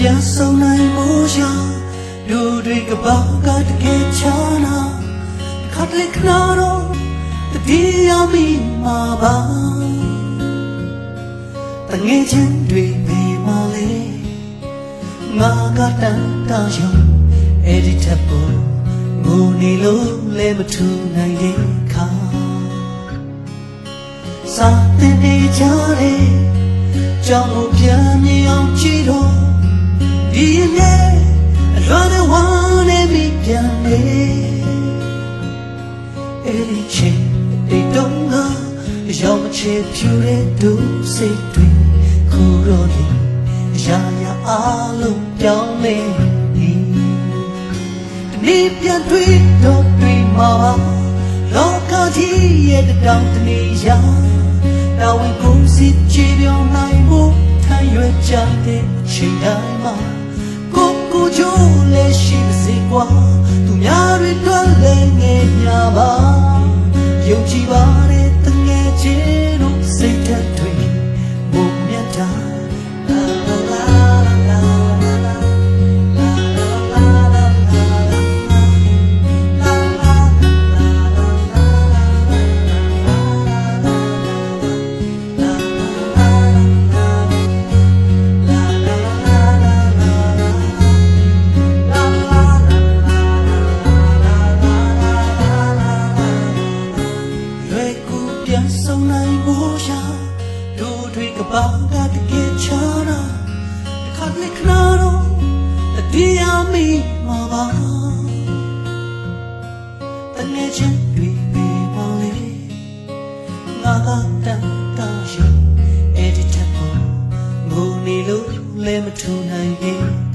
ပြန်ဆုံးနိုင်မို့ရာလူတွေကဘာကတကယ်ချာနာခတ်လက်ခနာတော့တတိယမိမှာပါတငယ်ချင်းတွေပေမလဲငါကတန်တာရုံအဲ့ဒီထက်ပေါ်ငိုနေလို့လဲမထူနိုင်တဲ့ခါစာတင်နေကြတယ် ကြောင့်ပြန်မြင်အောင်ကြည့်တော့ဒီရင်နဲ့အလွန်နဲ့ဝမ်းနဲ့မိပြန်နေအဲ့ဒီချိန်ဒီတုံးကရောက်မချေဖြူတဲ့ဒုစိတ်တွေခုတော့ဒီရာရာအလုံးပြောင်းလဲနေဒီနေ့ပြန်တွေ့တော့တွေ့မှာပါလောကကြီးရဲ့တောင်တနေရာ တော်ဝင်ကိုစစ်ချေပြောင်းနိုင်ဖို့ထမ်းရွက်ကြတဲ့ချိန်တိုင်းမှာကိုကိုချိုးလည်းရှိပါစေကွာသူများတွေတွေ့လည်းငယ်ညာပါယုံကြည်ပါ ပြန်ဆုံးနိုင်ဖို့ရာတို့တွေကဘာကတကယ်ချာနာတစ်ခါတလေခဏတော့တတိယမိမှာပါတငယ်ချင်းတွေပဲပါလေငါကတန်တာရုံအဲ့ဒီထက်ပေါ်ငိုနေလို့လဲမထူနိုင်ဘူး